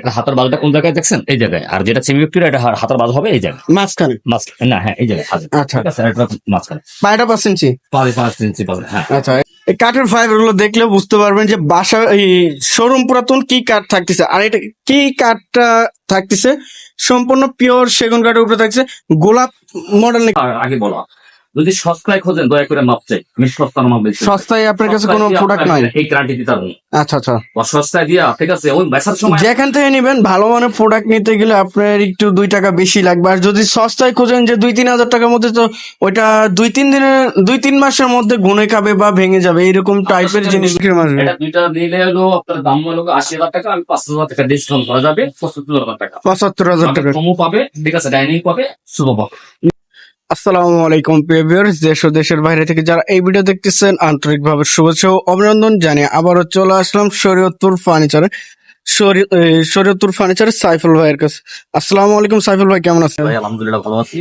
এটা হাতের বাজুটা কোন জায়গায় দেখছেন? এই জায়গায়। আর যেটা সেমি ভিক্টোরিয়া এটা হাতের বাজু হবে এই জায়গায়। মাঝখানে। মাছ না হ্যাঁ এই জায়গায়। আচ্ছা। এটা মাঝখানে। পায়টা পাঁচ ইঞ্চি? পাঁচ ইঞ্চি পাবে হ্যাঁ। আচ্ছা কাঠের ফাইবারগুলো দেখলে বুঝতে পারবেন যে বাসা এই শোরুম পুরাতন কি কাঠ থাকতেছে। আর এটা কি কাঠটা থাকতেছে? সম্পূর্ণ পিওর সেগুন কাঠের উপরে থাকছে গোলাপ মডেল আগে বলা। যদি সস্তায় খোঁজেন দয়া করে মাপ চাই। আমি সস্তার মাপ বেশি সস্তায় আপনার কাছে কোনো প্রোডাক্ট নাই? এই গ্যারান্টি দিতে পারব আচ্ছা আচ্ছা। সস্তায় দিয়া ঠিক আছে ওই বেচার সময় যেখান থেকে নিবেন ভালো মানের প্রোডাক্ট নিতে গেলে আপনার একটু দুই টাকা বেশি লাগবে। আর যদি সস্তায় খোঁজেন যে দুই তিন হাজার টাকার মধ্যে তো ওইটা দুই তিন দিনের দুই তিন মাসের মধ্যে গুনে খাবে বা ভেঙে যাবে। এরকম টাইপের জিনিস এটা দুইটা নিলে হলো আপনার দাম হলো আশি হাজার টাকা আমি পাঁচ হাজার টাকা ডিসকাউন্ট করা যাবে পঁচাত্তর হাজার টাকা। পঁচাত্তর হাজার টাকা। কমও পাবে ঠিক আছে ডাইনিং পাবে শুভ পাবে। আসসালামু আলাইকুম প্রিয় ভিউয়ার্স দেশ ও দেশের বাইরে থেকে যারা এই ভিডিও দেখতেছেন আন্তরিকভাবে শুভেচ্ছা ও অভিনন্দন জানিয়ে আবারও চলে আসলাম শরীয়তপুর ফার্নিচারে শরীয়তপুর ফার্নিচারে সাইফুল ভাইয়ের কাছে। আসসালামু আলাইকুম সাইফুল ভাই কেমন আছেন? ভাই আলহামদুলিল্লাহ ভালো আছি।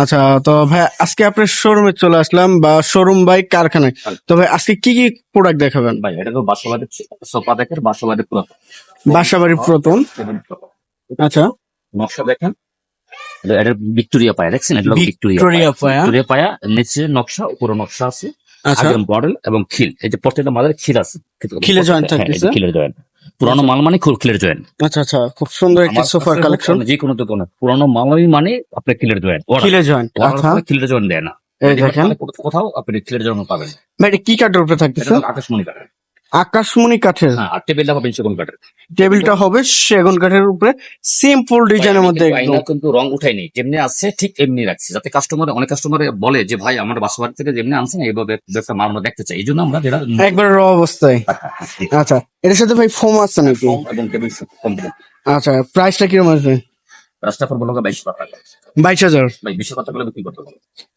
আচ্ছা তো ভাই আজকে আপনার শোরুমে চলে আসলাম বা শোরুম বাই কারখানায়। তো ভাই আজকে কি কি প্রোডাক্ট দেখাবেন? ভাই এটা তো বাসাবাড়ির সোফা দেখেন বাসাবাড়ির পুরো বাসাবাড়ির প্রথম। আচ্ছা। নকশা দেখেন। এটা- ভিক্টোরিয়া পায়া দেখছেন? এটা ভিক্টোরিয়া পায়া। ভিক্টোরিয়া পায়া। নিচে নকশা উপরে নকশা আছে। আচ্ছা। আগে মডেল এবং খিল। এই যে প্রত্যেকটা মালের খিল আছে। খিলে হ্যাঁ, থাকতেছে। খিলের জয়েন্ট পুরানো মাল মানে খুব খিলের জয়েন্ট আচ্ছা আচ্ছা খুব সুন্দর একটি সোফার কালেকশন যে কোনো দোকানে পুরানো মালই মানে আপনার খিলের জয়েন্ট কিলে জয়েন্ট আচ্ছা। খিলের জয়েন্ট দেয় না। কোথাও আপনি খিলের জয়েন্ট পাবেন। এটা কি কাঠের উপরে থাকতেছে? আকাশমণি কাঠের। আকাশমণি কাঠের। হ্যাঁ আর টেবিলটা পাবেন সেগুন কাঠের। টেবিলটা হবে সেগুন কাঠের উপরে। সিম্পল ডিজাইনের মধ্যে কিন্তু একদম। আয়না কিন্তু রং উঠাইনি যেমনি আছে ঠিক এমনি রাখছি। যাতে কাস্টমার অনেক কাস্টমার বলে যে ভাই আমার বাসা বাড়ি থেকে যেমনি আনছেন এইভাবে একটা মাল দেখতে চাই। এই জন্য আমরা যেটা একবার র অবস্থায়। আচ্ছা এটার সাথে ভাই ফোম আছে নাকি? এবং টেবিল আচ্ছা প্রাইসটা কীরকম আসবে রাস্তা ফর বলো বাইশ টাকা। বাইশ হাজার? ভাই বিশ টাকা করে বিক্রি করতে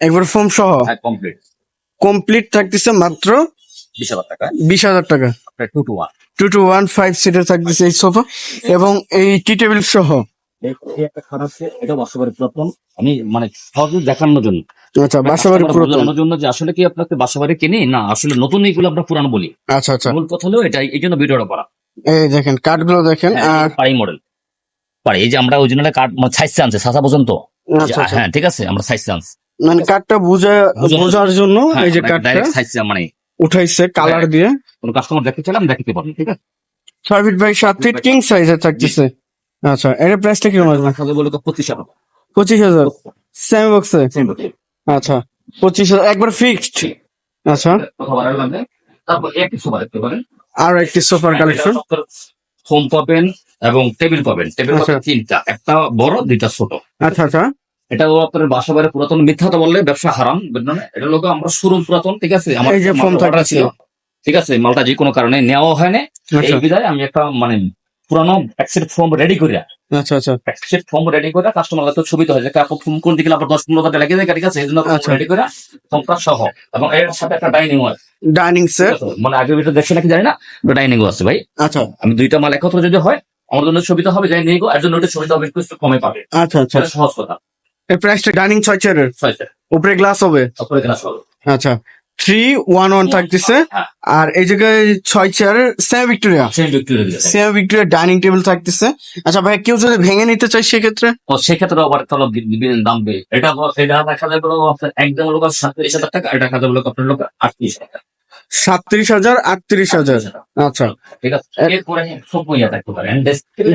একবার ফোম সহ? হ্যাঁ কমপ্লিট কমপ্লিট থাকতেছে মাত্র বিশ হাজার টাকা। বিশ হাজার টাকা। Two two one two two one five সিটের থাকতেছে এই সোফা এবং এই টি টেবিল সহ। এটা বাসাবাড়ি পুরাতন। আমি মানে সহজে দেখানোর জন্য। আচ্ছা বাসাবাড়ি পুরাতন। জন্য যে আসলে কি আপনাকে বাসাবাড়ি কিনে? না আসলে নতুন এইগুলো আমরা পুরানো বলি। আচ্ছা আচ্ছা। মূল কথা হলো এটা এই জন্য ভিডিওটা করা। এই দেখেন কাঠগুলো দেখেন আর পাড়ি মডেল পাড়ি এই যে আমরা কার্ড সাইজ আনছে সাসা পর্যন্ত। আচ্ছা আচ্ছা। হ্যাঁ ঠিক আছে আমরা সাইজ আনছি মানে কাঠটা বুঝা বোঝার জন্য এই যে কাঠটা। মানে উঠাইছে কালার দিয়ে। কোন কাস্টমার দেখতে চাইলে আমি দেখাতে পারব ঠিক আছে? ছয় ফিট বাই সাত ফিট কিং সাইজের থাকতেছে। আচ্ছা এর প্রাইসটা কীরকম আসবে সাথে বলে তো পঁচিশ টাকা পঁচিশ হাজার। সেম বক্সে আচ্ছা পঁচিশ হাজার। একবার ফিক্সড আচ্ছা। তারপর একটি সোফা দেখতে পারেন। আর একটি সোফার কালেকশন হোম পাবেন এবং টেবিল পাবেন। টেবিল আচ্ছা। পাবেন তিনটা। একটা বড় দুইটা ছোট। আচ্ছা আচ্ছা। এটাও আপনার বাসা বাড়ি পুরাতন মিথ্যাটা বললে ব্যবসা হারাম বুঝলেন? এটা লোক আমরা শোরুম পুরাতন ঠিক আছে? আমার এই যে ছিল। ঠিক আছে মালটা যে কোনো কারণে নেওয়া হয় না এই আচ্ছা। বিধায় আমি একটা মানে পুরানো একসেট ফর্ম রেডি করিয়া আচ্ছা আচ্ছা। একসেট ফর্ম রেডি করে কাস্টমার তো ছবি তো কাপড় ফর্ম কোন দিকে আবার দশ পনেরো টাকা লেগে যায় ঠিক আছে? এই জন্য। রেডি করে ফর্মটা সহ। এবং এর সাথে একটা ডাইনিং হয় ডাইনিং সেট মানে আগে ভিতরে দেখছে নাকি জানি না? ডাইনিং আছে ভাই। আচ্ছা। আমি দুইটা মাল একত্র যদি হয় আমার জন্য সুবিধা হবে যাই নিয়ে গো এর জন্য ওটা সুবিধা হবে একটু কমে পাবে। আচ্ছা আচ্ছা। সহজ কথা। এই প্রাইসটা ডাইনিং ছয় চেয়ারের উপরে গ্লাস হবে? তারপরে কেনা সহজ আচ্ছা। থ্রি ওয়ান ওয়ান থাকতেছে। হ্যাঁ। আর এই জায়গায় ছয় চেয়ারের same Victoria same Victoria dining table থাকতেছে। আচ্ছা ভাই কেউ যদি ভেঙে নিতে চায় সেক্ষেত্রে? সেক্ষেত্রে আবার বিভিন্ন দাম বে এটা এটা দেখা যাবে হলো একদম লোক সাতত্রিশ হাজার টাকা এটা যাবে লোক আপনার লোক আটত্রিশ টাকা। সাতত্রিশ হাজার আটত্রিশ হাজার। আচ্ছা। ঠিক আছে।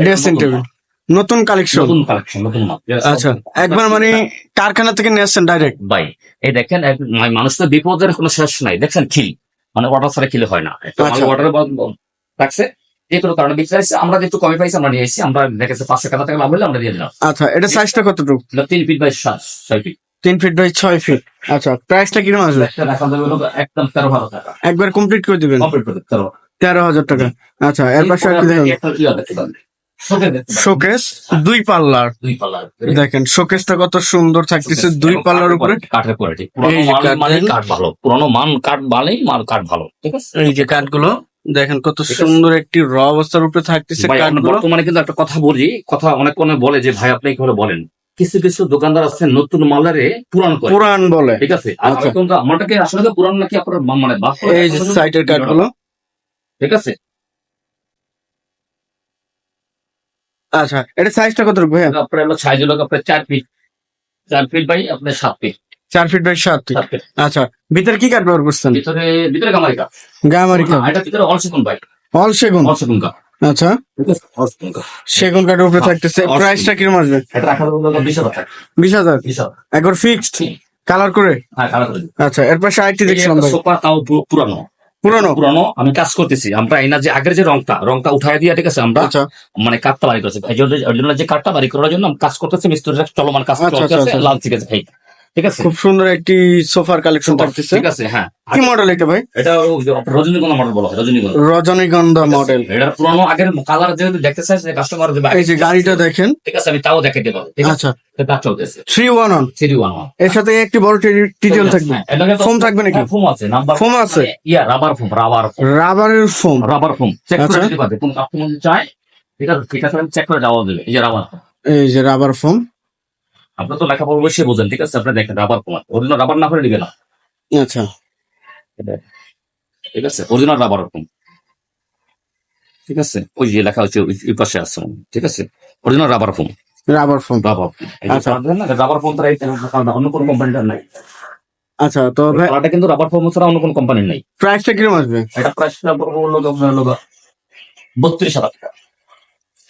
ড্রেসিং টেবিল নতুন কালেকশন নতুন কালেকশন নতুন মাল। আচ্ছা একবার মানে কারখানা থেকে নিয়ে আসছেন ডাইরেক্ট বাই এই দেখেন মানে মানুষ তো বিপদের কোনো শেষ নাই। দেখছেন খিল। মানে অর্ডার ছাড়া খিলে হয় না। আচ্ছা। অর্ডার রাখছে যে কোনো কারণে বিক্রি আমরা যেহেতু কমে পাইছি আমরা নিয়ে এসেছি। আমরা দেখেছি পাঁচশো টাকা টাকা লাভ হলে আমরা দিয়ে দিলাম। আচ্ছা এটা সাইজটা কতটুকু? তিন ফিট বাই সাত ছয় ফিট তিন ফিট বাই ছয় ফিট আচ্ছা প্রাইসটা কীরকম আসবে? একদম তেরো হাজার টাকা। একবার কমপ্লিট করে দিবেন। কমপ্লিট করে তেরো। তেরো হাজার টাকা। আচ্ছা এর পাশে শোকেস দুই পাল্লার। দুই পাল্লার দেখেন শোকেসটা কত সুন্দর থাকতেছে দুই পাল্লার উপরে। কাঠের কোয়ালিটি কাঠ মানে ভালো পুরনো মান কাঠ ভালোই মান কাঠ ভালো ঠিক আছে? এই যে কাঠগুলো দেখেন কত সুন্দর একটি র অবস্থার উপরে থাকতেছে বর্তমানে কিন্তু একটা কথা বলি কথা অনেক অনেক বলে যে ভাই আপনি কি বলেন। কিছু কিছু দোকানদার আছে নতুন মালারে পুরান পুরান বলে। ঠিক আছে? আচ্ছা। আমারটাকে আসলে পুরান নাকি আপনার মানে এই সাইটের কাঠগুলো। ঠিক আছে? আচ্ছা এটা সাইজটা কত ভাইয়া? আপনার হলো সাইজ হলো আপনার চার ফিট চার ফিট বাই আপনার সাত ফিট চার ফিট বাই সাত ফিট আচ্ছা ভিতরে কি কাঠ ব্যবহার করছেন? ভিতরে ভিতরে গামারিকা গামারি কাঠ। এটা ভিতরে অল সেগুন ভাই। অল সেগুন? অল সেগুন কাঠ। আচ্ছা। সেগুন কাঠের উপরে থাকতেছে। অল সেগুন। প্রাইসটা কীরকম আসবে? এটা রাখা হলো বিশ হাজার বিশ হাজার? একবার ফিক্সড কালার করে? হ্যাঁ কালার করে। আচ্ছা এরপর আরেকটি এই দেখছিলাম সোফা তাও পুরানো। পুরনো। পুরনো আমি কাজ করতেছি। আমরা এই না যে আগের যে রংটা রংটা উঠাই দিয়ে ঠিক আছে আমরা আচ্ছা। মানে কাঠটা বাড়ি করছি। এই জন্য যে কাঠটা বাড়ি করার জন্য আমি কাজ করতেছি মিস্ত্রিরা চলমান কাজ করতেছে আচ্ছা, আচ্ছা। লাল ঠিক আছে ভাই ঠিক আছে? খুব সুন্দর একটি সোফার কালেকশন থাকতেছে ঠিক আছে হ্যাঁ। কি মডেল এটা ভাই? এটা রজনীগন্ধা মডেল বলা হয় রজনীগন্ধা। রজনীগন্ধা মডেল এটা পুরোনো আগের কালার যেহেতু দেখতে চাই কাস্টমার এই যে গাড়িটা দেখেন। ঠিক আছে আমি তাও দেখাতে পারব আচ্ছা। কাজ চলতেছে। Three one one. Three one one. এর সাথে একটি বড় টিটেল থাকবে। ফোম থাকবে নাকি? ফোম আছে নাম্বার ফোম আছে? Yeah rubber foam rubber foam রাবারের ফোম। রাবার ফোম চেক করে আচ্ছা। দিতে পারবে কোন কাস্টমার চাই ঠিক আছে ঠিক আছে চেক করে দেওয়া দেবে এই যে রাবার এই যে রাবার ফোম আপনার তো লেখাপড়া অবশ্যই বোঝেন ঠিক আছে? আপনি দেখেন রাবার ফোম অরিজিনাল রাবার না করে নিবে না। আচ্ছা। ঠিক আছে? অরিজিনাল রাবার ফোম ঠিক আছে? ওই যে লেখা হচ্ছে ওই- পাশে আছে। ঠিক আছে? Original rubber foam rubber foam rubber আচ্ছা। রাবার ফোম তারা এই অন্য কোনো কোম্পানিটার নাই। আচ্ছা তো ভাই কিন্তু রাবার ফোম ছাড়া অন্য কোনো কোম্পানির নাই। প্রাইসটা কীরকম আসবে? এটা প্রাইস হলো বত্রিশ হাজার টাকা।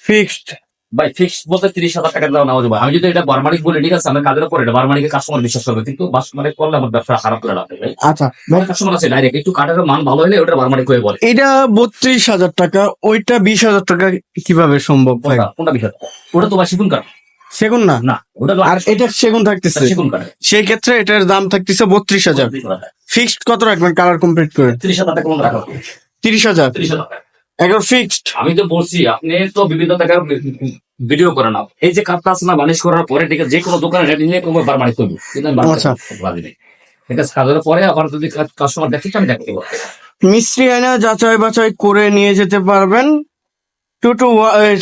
ফিক্সড ভাই ফিক্স বলতে তিরিশ হাজার টাকা দেওয়া নেওয়া যাবে। আমি যদি এটা বারমানিক বলি ঠিক আছে আমি কাজের উপর এটা বারমানিকে কাস্টমার বিশ্বাস করবে কিন্তু বাসমানিক করলে আমার ব্যবসা খারাপ করে রাখবে ভাই। আচ্ছা কাস্টমার আছে ডাইরেক্ট একটু কাঠের মান ভালো হলে ওটা বারমানিক হয়ে বলে। এটা বত্রিশ হাজার টাকা ওইটা বিশ হাজার টাকা কীভাবে সম্ভব ভাই? কোনটা? কোনটা বিষয় ওটা তো ভাই সেগুন কাঠ। সেগুন না? না ওটা আর এটা সেগুন থাকতেছে। সেগুন সেই ক্ষেত্রে এটার দাম থাকতেছে বত্রিশ হাজার। ফিক্সড কত রাখবেন কালার কমপ্লিট করে? তিরিশ হাজার টাকা রাখা তিরিশ হাজার? তিরিশ হাজার একবার ফিক্সড আমি তো বলছি আপনি তো বিভিন্ন জায়গায় ভিডিও করেন না এই যে কাপটা আছে না বানিশ করার পরে ঠিক আছে যে কোনো দোকানে রেডি নিয়ে কোনো বারমানিক আচ্ছা। করব, নেই। ঠিক আছে কাজের পরে আবার যদি কাস্টমার দেখে আমি দেখতে মিস্ত্রি আয়না যাচাই বাছাই করে নিয়ে যেতে পারবেন। Two two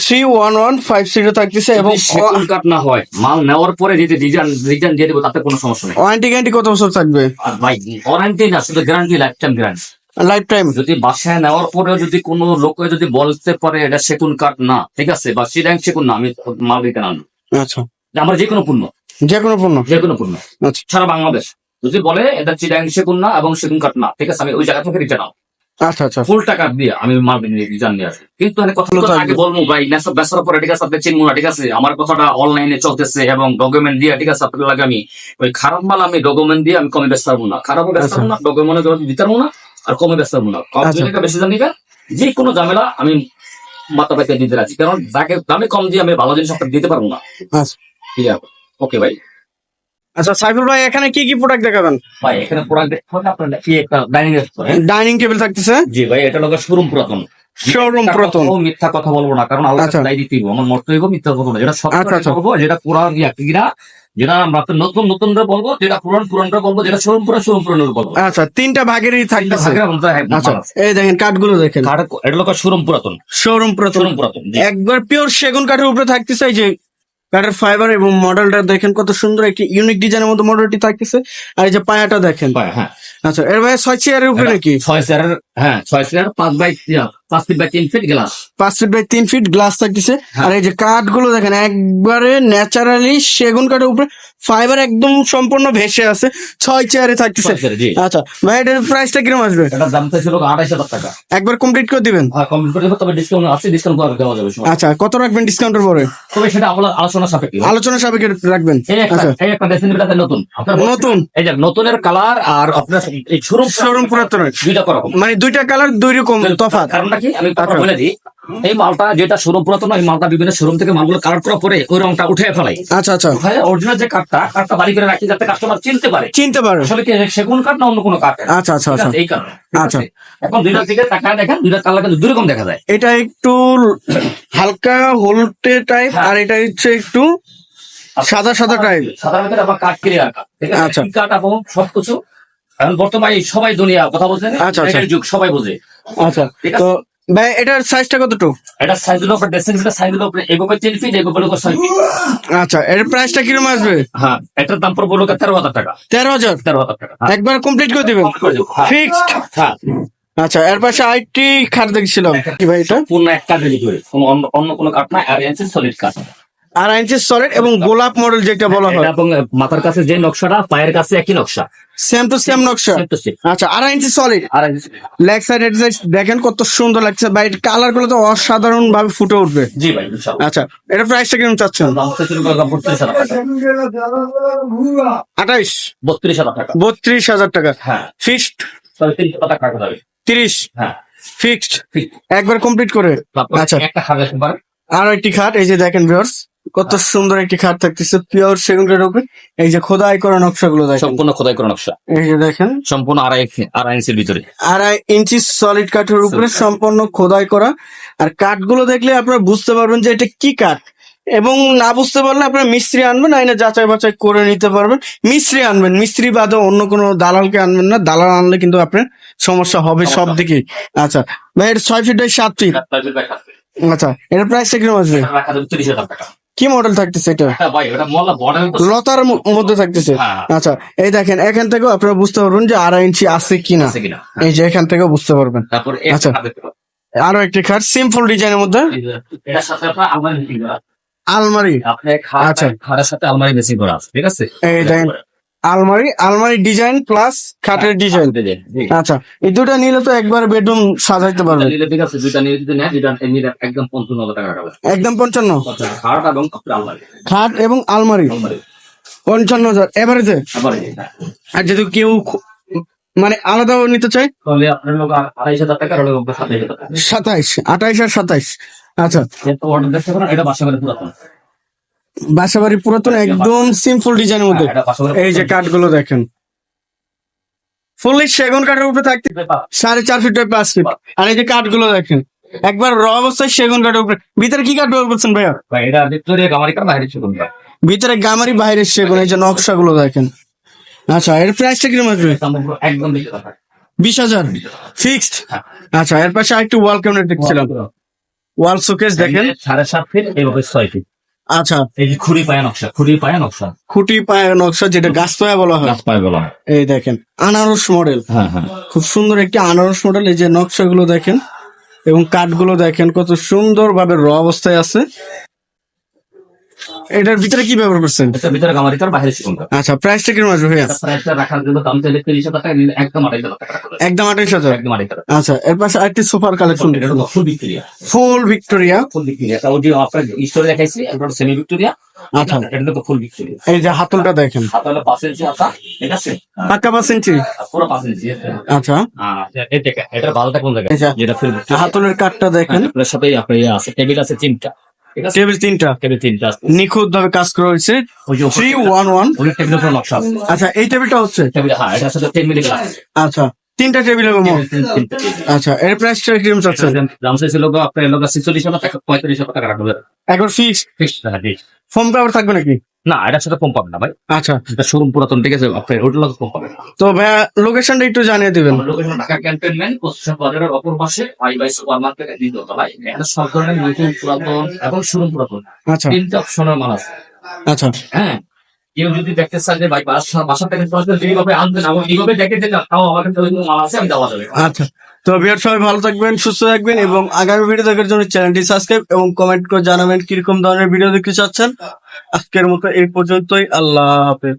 three one one five zero থাকতেছে এবং সেগুন না হয় মাল নেওয়ার পরে যদি ডিজাইন ডিজাইন দিয়ে দেবো তাতে কোনো সমস্যা নেই। ওয়ারেন্টি গ্যারান্টি কত বছর থাকবে? ভাই ওয়ারেন্টি না শুধু guarantee life time guarantee life time যদি বাসায় নেওয়ার পরেও যদি কোনো লোকে যদি বলতে পারে এটা সেগুন কাঠ না ঠিক আছে বা সিডাং সেগুন না আমি মাল দিতে না। আচ্ছা। আমার যে কোনো পণ্য। যে কোনো পণ্য। যে কোনো পণ্য। আচ্ছা। সারা বাংলাদেশ। যদি বলে এটা চিডাং সেগুন না এবং সেগুন কাঠ না ঠিক আছে আমি ওই জায়গা থেকে রিটার্ন আও আচ্ছা আচ্ছা। ফুল টাকা দিয়ে আমি মাল রিটার্ন নিয়ে আসি কিন্তু এখানে কথা। আগে বলব ভাই নেশা বেসার পরে ঠিক আছে আপনি চিনবো না ঠিক আছে আমার কথাটা অনলাইনে চলতেছে এবং ডকুমেন্ট দিয়ে ঠিক আছে আপনার লাগে আমি ওই খারাপ মাল আমি ডকুমেন্ট দিয়ে আমি কমে বেচতে পারব না। খারাপও বেচতে পারব না ডকুমেন্ট দিতে পারব না আর কমে পারব কম আচ্ছা। বেশি দিবে যে কোনো ঝামেলা আমি মাথা পাইতে দিতে রাখছি কারণ যাকে দামে কম দিয়ে আমি ভালো জিনিস আপনাকে দিতে পারব না আচ্ছা ঠিক আছে ওকে ভাই আচ্ছা সাইফুল ভাই এখানে কি কি প্রোডাক্ট দেখাবেন ভাই এখানে প্রোডাক্ট দেখতে হবে আপনার কি একটা ডাইনিং রেস্টুরেন্ট ডাইনিং টেবিল থাকতেছে জি ভাই এটা লোকের শোরুম পুরাতন শোরুম কথা- মিথ্যা কথা বলব না কারণ আল্লাহ আচ্ছা। দায় দিতে হইব। আমার মরতে হইব মিথ্যা কথা বলব না। যেটা সত্য আচ্ছা, আচ্ছা। সেটা বলব যেটা কোরআন ইয়া কিরা যেটা আমরা নতুন নতুন বলব যেটা পুরান পুরানটা বলব যেটা শোরুম পুরা শোরুম পুরানোর বলব। আচ্ছা তিনটা ভাগেরই এক আচ্ছা এই দেখেন কাঠগুলো দেখেন। কাঠ- এটা লোক শোরুম পুরাতন। প্রথম শোরুম পুরাতন একবার পিওর সেগুন কাঠের উপরে থাকতেছে এই যে কাঠের ফাইবার এবং মডেলটা দেখেন কত সুন্দর একটি ইউনিক ডিজাইনের মতো মডেলটি থাকতেছে। আর এই যে পায়াটা দেখেন। ভাই, হ্যাঁ। আচ্ছা এর ভাই ছয় চেয়ারের উপরে নাকি? ছয় চেয়ারের হ্যাঁ ছয় চেয়ার পাঁচ বাই পাঁচ ফিট বাই তিন ফিট গ্লাস পাঁচ ফিট বাই তিন ফিট গ্লাস থাকতেছে। হ্যাঁ। আর এই যে কাঠগুলো দেখেন একবারে ন্যাচারালি সেগুন কাঠের উপরে ফাইবার একদম সম্পূর্ণ ভেসে আছে। ছয় চেয়ারে থাকতেছে। আচ্ছা ভাই এটার প্রাইসটা কীরকম আসবে? এটার দাম হাজার টাকা। একবার কমপ্লিট করে দিবেন? কমপ্লিট করে দেবো, তবে ডিসকাউন্ট আছে ডিসকাউন্ট করে দেওয়া যাবে আচ্ছা কত রাখবেন ডিসকাউন্টের পরে? তবে সেটা আলোচনা সাপেক্ষে। আলোচনা সাপেক্ষে রাখবেন। এই একটা আচ্ছা। এই একটা ড্রেসিং টেবিল নতুন। নতুন? এই যে নতুনের কালার আর আপনার এই শোরুম শোরুম পুরাতনের। দুইটা করা মানে দুইটা কালার দুই রকম তফাৎ। কারণটা কি আমি আচ্ছা। বলে দিই এই মালটা যেটা শোরুম পুরাতন এই মালটা বিভিন্ন শোরুম থেকে মালগুলো কালার করার পরে ওই রংটা উঠে ফেলাই। আচ্ছা আচ্ছা। হ্যাঁ অরিজিনাল যে কাঠটা কাঠটা বাড়ি করে রাখি যাতে কাস্টমার চিনতে পারে। চিনতে পারে। আসলে কি সেগুন কাঠ না অন্য কোনো কাঠ আচ্ছা আচ্ছা আচ্ছা। এই কারণে আচ্ছা। এখন দুইটার দিকে তাকায় দেখেন দুইটা কালার কিন্তু দুই রকম দেখা যায়। এটা একটু হালকা হলটে টাইপ আর এটা হচ্ছে একটু সাদা সাদা টাইপ সাধারণত আবার কাঠ কিনে রাখা ঠিক আছে? আচ্ছা। কাঠ এবং সবকিছু কারণ বর্তমানে সবাই দুনিয়া কথা বলছে আচ্ছা, আচ্ছা। যুগ সবাই বোঝে। আচ্ছা তো ভাই এটার সাইজটা কতটুকু? এটা সাইজ হলো আপনার ড্রেসিং টেবিলের সাইজ হলো আপনার এগোবে তিন ফিট এগোবে লোক ছয় ফিট আচ্ছা এর প্রাইসটা কীরকম আসবে? হ্যাঁ এটার দাম পড়বে তেরো হাজার টাকা। তেরো হাজার? তেরো হাজার টাকা হ্যাঁ। একবার কমপ্লিট করে দিবেন? দেবো। হ্যাঁ। ফিক্সড হ্যাঁ। আচ্ছা এর পাশে আইটি খাট দেখছিলাম। কি ভাই এটা? পূর্ণ এক কাঠ রেডি করে অন্য কোনো কাঠ না আর এনসি সলিড কাঠ আড়াই ইঞ্চি সলিড এবং গোলাপ মডেল যেটা বলা হয় এবং মাথার কাছে যে নকশাটা পায়ের কাছে একই নকশা। সেম টু সেম নকশা। আচ্ছা আড়াই ইঞ্চি সলিড আর লেগ সাইড হেড সাইড দেখেন কত সুন্দর লাগছে। ভাই কালারগুলো তো অসাধারণ ভাবে ফুটে উঠবে। জি ভাই আচ্ছা এটা প্রাইসটা কীরকম চাচ্ছেন? আঠাইশ। বত্রিশ হাজার টাকা। বত্রিশ হাজার টাকা। হ্যাঁ। ফিক্সড তিরিশ হ্যাঁ। ফিক্সড একবার কমপ্লিট করে। আচ্ছা। একটা খাবে একবার আর একটি খাট এই যে দেখেন ভিউয়ার্স কত সুন্দর একটি খাট থাকতেছে পিওর সেগুন কাঠের উপরে। এই যে খোদাই করা নকশা গুলো দেখেন। সম্পূর্ণ খোদাই করা নকশা। এই যে দেখেন। সম্পূর্ণ আড়াই আড়াই ইঞ্চির ভিতরে। আড়াই ইঞ্চি সলিড কাঠের উপরে সম্পূর্ণ খোদাই করা। আর কাঠগুলো দেখলে আপনারা বুঝতে পারবেন যে এটা কি কাঠ। এবং না বুঝতে পারলে আপনারা মিস্ত্রি আনবেন আইনে যাচাই বাছাই করে নিতে পারবেন। মিস্ত্রি আনবেন মিস্ত্রি বাদে অন্য কোনো দালালকে আনবেন না। দালাল আনলে কিন্তু আপনার সমস্যা হবে সব দিকে আচ্ছা ভাই এটা ছয় ফিট সাত ফিট আচ্ছা এটার প্রাইসটা কীরকম আসবে? কি মডেল থাকতেছে এটা? হ্যাঁ লতার মধ্যে থাকতেছে। হ্যাঁ। আচ্ছা এই দেখেন এখান থেকেও আপনারা বুঝতে পারবেন যে আড়াই ইঞ্চি আছে কিনা। আছে কিনা এই যে এখান থেকেও বুঝতে পারবেন। আচ্ছা। আরও একটি খাট সিম্পল ডিজাইনের মধ্যে। আলমারি আচ্ছা। খাটের সাথে আলমারি বেশি করা আছে ঠিক আছে? এই দেখেন আলমারি আলমারি ডিজাইন প্লাস খাটের ডিজাইন জি। আচ্ছা এই দুটো নিলে তো একবার বেডরুম সাজাইতে পারবেন নিলে ঠিক আছে দুইটা নিয়ে যদি নেয় দুইটা নিলে একদম পঞ্চান্ন হাজার টাকা একদম পঞ্চান্ন। খাট এবং আলমারি। খাট এবং আলমারি। পঞ্চান্ন হাজার এভারেজে? আর যদি কেউ মানে আলাদাও নিতে চায়? তাহলে আপনার লোক আড়াইশ হাজার টাকা লোক সাতাইশ সাতাইশ আঠাইশ আর সাতাইশ। আচ্ছা। অর্ডার দেখতে পারেন এটা বাসা করে পুরাতন। বাসাবাড়ি পুরাতন একদম সিম্পল ডিজাইনের মধ্যে। হ্যাঁ, এই যে কাঠগুলো দেখেন। ফুললি সেগুন কাঠের উপরে থাকতে সাড়ে চার ফিট পাঁচ ফিট। আর এই যে কাঠগুলো দেখেন একবার র অবস্থায় সেগুন কাঠের উপরে। ভিতরে কি কাঠ করছেন ভাইয়া? ভিতরে গামারি বাইরের সেগুন এই যে নকশাগুলো দেখেন। আচ্ছা এর প্রাইসটা কীরকম আসবে? একদম বিশ হাজার? ফিক্সড আচ্ছা এর পাশে আরেকটু ওয়াল ক্যাবিনেট দেখছিলাম। ওয়াল শোকেস দেখেন। সাড়ে সাত ফিট এইভাবে ছয় ফিট। আচ্ছা। এই যে পায়া নকশা খুঁটি পায়া নকশা। খুঁটি পায়ে নকশা যেটা গাছ পায়া বলা হয়। গাছ পায়ে বলা হয়। এই দেখেন আনারস মডেল হ্যাঁ হ্যাঁ। খুব সুন্দর একটি আনারস মডেল এই যে নকশাগুলো দেখেন এবং কাঠগুলো দেখেন কত সুন্দর ভাবে র অবস্থায় আছে। এটার ভিতরে কি ব্যবহার করছেন? এটার ভিতরে গামারি কার বাইরে ছিল আচ্ছা প্রাইসটা কীরকম আসবে ভাইয়া? প্রাইসটা রাখার জন্য দাম চাইলে তিরিশ হাজার টাকা নিলে একদম আড়াই হাজার টাকা একদম আঠাইশ হাজার? একদম আড়াই হাজার। আচ্ছা এর পাশে আরেকটি সোফার কালেকশন এটা হলো full Victoria full Victoria full Victoria এটা ওই যে আপনার স্টোরে দেখাইছি এটা সেমি ভিক্টোরিয়া আচ্ছা। এটা তো ফুল ভিক্টোরিয়া এই যে হাতলটা দেখেন। পাঁচ ইঞ্চি ঠিক আছে? পাক্কা পাঁচ ইঞ্চি পুরো পাঁচ ইঞ্চি আচ্ছা। এটা এটার ভালোটা কোন জায়গায়। যেটা ফুল হাতলের কাঠটা দেখেন। আপনার সাথে আপনার ইয়ে আছে টেবিল আছে আছে টেবিল তিনটা। টেবিল তিনটা আছে। নিখুঁত ভাবে কাজ করা হয়েছে। থ্রি ওয়ান ওয়ান টেবিল নকশা আচ্ছা এই টেবিলটা হচ্ছে? টেবিল হ্যাঁ টেন মিলি গ্লাস আচ্ছা তিনটা টেবিল আচ্ছা এর দাম চাইছিল গো আপনার লোক টাকা টাকা রাখবে একবার ফিক্স কভার থাকবে নাকি? না এটার সাথে কম পাবে না ভাই। আচ্ছা। এটা শোরুম পুরাতন ঠিক আছে? আপনার হোটেল কম পাবে তো ভাইয়া লোকেশনটা একটু জানিয়ে দিবেন। লোকেশন ঢাকা ক্যান্টনমেন্ট পশ্চিম বাজারের অপর পাশে আই বাই সুপার মার্কেট দ্বিতীয় ভাই এখানে সব ধরনের নতুন পুরাতন এবং শোরুম পুরাতন। আচ্ছা। তিনটা অপশনের মাল আছে। আচ্ছা। হ্যাঁ? কেউ যদি দেখতে চান যে ভাই বাসা থেকে সরাসরি এইভাবে আনতেন এবং এইভাবে দেখে যে না, তাও আমার আমি দেওয়া যাবে। আচ্ছা। তো বিয়ার সবাই ভালো থাকবেন সুস্থ থাকবেন এবং আগামী ভিডিও দেখার জন্য চ্যানেলটি সাবস্ক্রাইব এবং কমেন্ট করে জানাবেন কীরকম ধরনের ভিডিও দেখতে চাচ্ছেন। আজকের মতো এই পর্যন্তই। আল্লাহ হাফেজ।